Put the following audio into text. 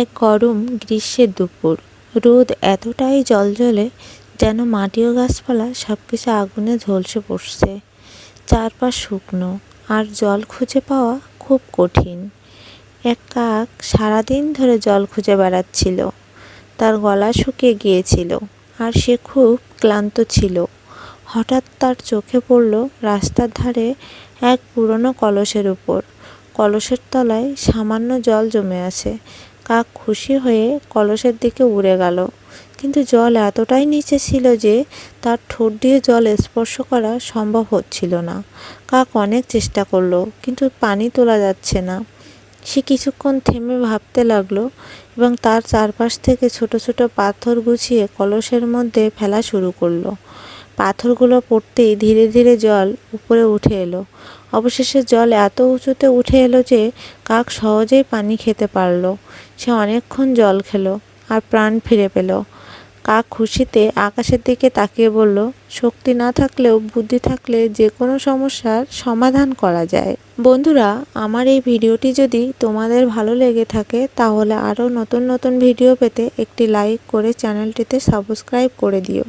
এক গরম গ্রীষ্মের দুপুর। রোদ এতটাই জ্বলজ্বলে যেন মাটি ও গাছপালা সব কিছু আগুনে ঝলসে পড়ছে। চারপাশ শুকনো আর জল খুঁজে পাওয়া খুব কঠিন। এক কাক সারাদিন ধরে জল খুঁজে বেড়াচ্ছিল। তার গলা শুকিয়ে গিয়েছিল আর সে খুব ক্লান্ত ছিল। হঠাৎ তার চোখে পড়ল রাস্তার ধারে এক পুরনো কলসের উপর। কলসের তলায় সামান্য জল জমে আছে। কাক খুশি হয়ে কলসের দিকে উড়ে গেল। কিন্তু জল এতটাই নিচে ছিল যে তার ঠোঁট দিয়ে জল স্পর্শ করা সম্ভব হচ্ছিল না। কাক অনেক চেষ্টা করল, কিন্তু পানি তোলা যাচ্ছে না। সে কিছুক্ষণ থেমে ভাবতে লাগল এবং তার চারপাশ থেকে ছোট ছোট পাথর গুছিয়ে কলসের মধ্যে ফেলা শুরু করল। পাথরগুলো পড়তেই ধীরে ধীরে জল উপরে উঠে এলো। অবশেষে জল এত উঁচুতে উঠে এলো যে কাক সহজেই পানি খেতে পারল। সে অনেকক্ষণ জল খেলো আর প্রাণ ফিরে পেল। কাক খুশিতে আকাশের দিকে তাকিয়ে বলল, শক্তি না থাকলেও বুদ্ধি থাকলে যে কোনো সমস্যার সমাধান করা যায়। বন্ধুরা, আমার এই ভিডিওটি যদি তোমাদের ভালো লেগে থাকে, তাহলে আরও নতুন নতুন ভিডিও পেতে একটি লাইক করে চ্যানেলটিতে সাবস্ক্রাইব করে দিও।